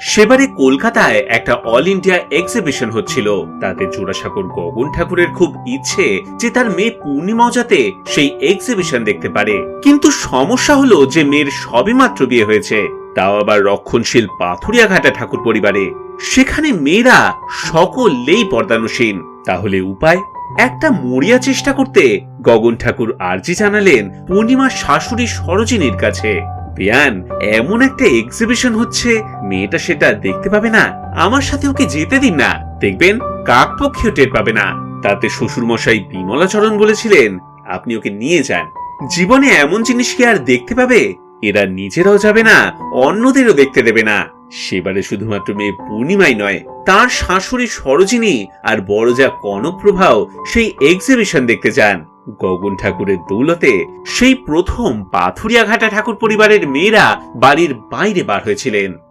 সেবারে কলকাতায় একটা অল ইন্ডিয়া এক্সিবিশন হচ্ছিল। তাতে জোড়াসাগর গগন ঠাকুরের খুব ইচ্ছে যে তার মেয়ে পূর্ণিমাও যাতে সেই এক্সিবিশন দেখতে পারে। কিন্তু সমস্যা হলো যে মেয়ের সবে মাত্র বিয়ে হয়েছে। তাও আবার রক্ষণশীল পাথুরিয়া ঘাটা ঠাকুর পরিবারে। সেখানে মেয়েরা সকলেই পর্দানুসীন। তাহলে উপায়? একটা মরিয়া চেষ্টা করতে গগন ঠাকুর আর্জি জানালেন পূর্ণিমার শাশুড়ি সরোজিনীর কাছে। বিয়ান এমন একটা এক্সিবিশন হচ্ছে, মেয়েটা সেটা দেখতে পাবে না। আমার সাথে ওকে যেতে দিন না। দেখবেন কাকপক্ষীয় টের পাবে না। তাতে শ্বশুরমশাই বিমলাচরণ বলেছিলেন, আপনি ওকে নিয়ে যান। জীবনে এমন জিনিস কি আর দেখতে পাবে? এরা নিজেরাও যাবে না, অন্যদেরও দেখতে দেবে না। সেবারে শুধুমাত্র মেয়ে পূর্ণিমাই নয়, তার শাশুড়ি সরোজিনী আর বড়জা কনক প্রভাও সেই এক্সিবিশন দেখতে যান। গগন ঠাকুরের দৌলতে সেই প্রথম পাথুরিয়াঘাটা ঠাকুর পরিবারের মেয়েরা বাড়ির বাইরে বার হয়েছিলেন।